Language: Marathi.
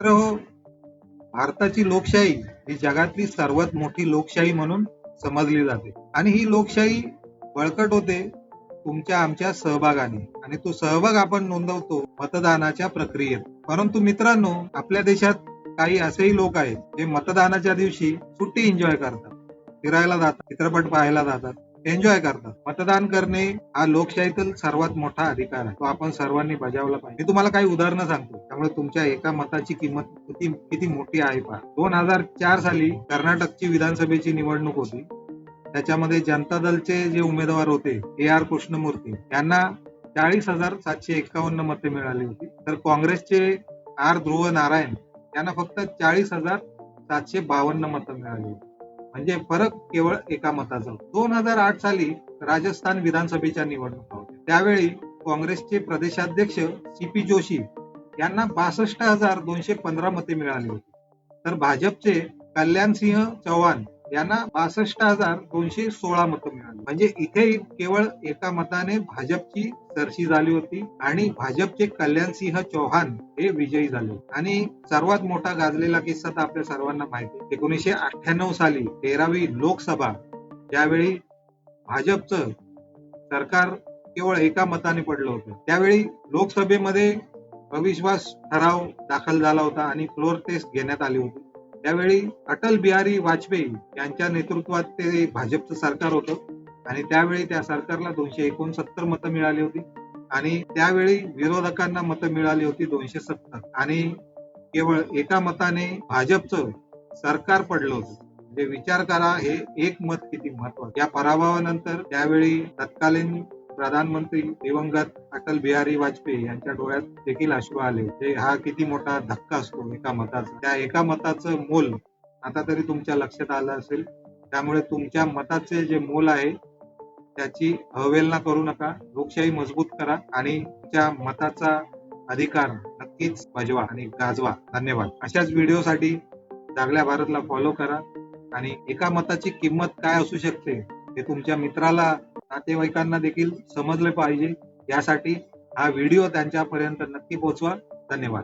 हो भारताची लोकशाही ही जगातली सर्वात मोठी लोकशाही म्हणून समजली जाते. आणि ही लोकशाही बळकट होते तुमच्या आमच्या सहभागाने. आणि तो सहभाग आपण नोंदवतो मतदानाच्या प्रक्रियेत. परंतु मित्रांनो आपल्या देशात काही असेही लोक आहेत जे मतदानाच्या दिवशी सुट्टी एन्जॉय करतात. फिरायला जातात चित्रपट पाहायला जातात. एन्जॉय करतात मतदान करणे हा लोकशाहीतील सर्वात मोठा अधिकार आहे. तो आपण सर्वांनी बजावला पाहिजे. मी तुम्हाला काही उदाहरणं सांगतो. त्यामुळे तुमच्या एका मताची किंमत किती किती मोठी आहे पहा. दोन हजार चार साली कर्नाटकची विधानसभेची निवडणूक होती. त्याच्यामध्ये जनता दलचे जे उमेदवार होते ए आर कृष्णमूर्ती यांना चाळीस हजार सातशे एकावन्न मते मिळाली होती. तर काँग्रेसचे आर ध्रुव नारायण यांना फक्त चाळीस हजार सातशे बावन्न मतं मिळाली होती. म्हणजे फरक केवळ एका मताचा दोन हजार आठ साली राजस्थान विधानसभेच्या निवडणुका होत्या. त्यावेळी काँग्रेसचे प्रदेशाध्यक्ष सी पी जोशी यांना बासष्ट हजार दोनशे पंधरा मते मिळाली होती. तर भाजपचे कल्याण सिंह चव्हाण यांना बासष्ट हजार दोनशे सोळा मतं मिळाली. म्हणजे इथे केवळ एका मताने भाजपची सरशी झाली होती आणि भाजपचे कल्याण सिंह चौहान हे विजयी झाले आणि सर्वात मोठा गाजलेला किस्सा तर आपल्या सर्वांना माहिती एकोणीसशे अठ्ठ्याण्णव साली तेरावी लोकसभा ज्यावेळी भाजपचं सरकार केवळ एका मताने पडलं होतं त्यावेळी लोकसभेमध्ये अविश्वास ठराव दाखल झाला होता आणि फ्लोर टेस्ट घेण्यात आली होती. त्यावेळी अटल बिहारी वाजपेयी यांच्या नेतृत्वात ते भाजपचं सरकार होतं. आणि त्यावेळी त्या सरकारला दोनशे एकोणसत्तर मतं मिळाली होती. आणि त्यावेळी विरोधकांना मतं मिळाली होती दोनशे सत्तर. आणि केवळ एका मताने भाजपचं सरकार पडलं होतं. म्हणजे विचार करा हे एक मत किती महत्वाचं. या पराभवानंतर त्यावेळी तत्कालीन प्रधानमंत्री दिवंगत अटल बिहारी वाजपेयी यांच्या डोळ्यात देखील अश्रू आले. ते हा किती मोठा धक्का असतो एका मताचा. त्या एका मताचं मोल आता तरी तुमच्या लक्षात आलं असेल. त्यामुळे तुमच्या मताचे जे मोल आहे त्याची अवहेलना करू नका. लोकशाही मजबूत करा आणि तुमच्या मताचा अधिकार नक्कीच बजवा आणि गाजवा. धन्यवाद. अशाच व्हिडिओसाठी जागल्या भारतला फॉलो करा आणि एका मताची किंमत काय असू शकते हे तुमच्या मित्राला नातेवाईकांना देखील समजले पाहिजे. यासाठी हा व्हिडिओ त्यांच्यापर्यंत नक्की पोहोचवा. धन्यवाद.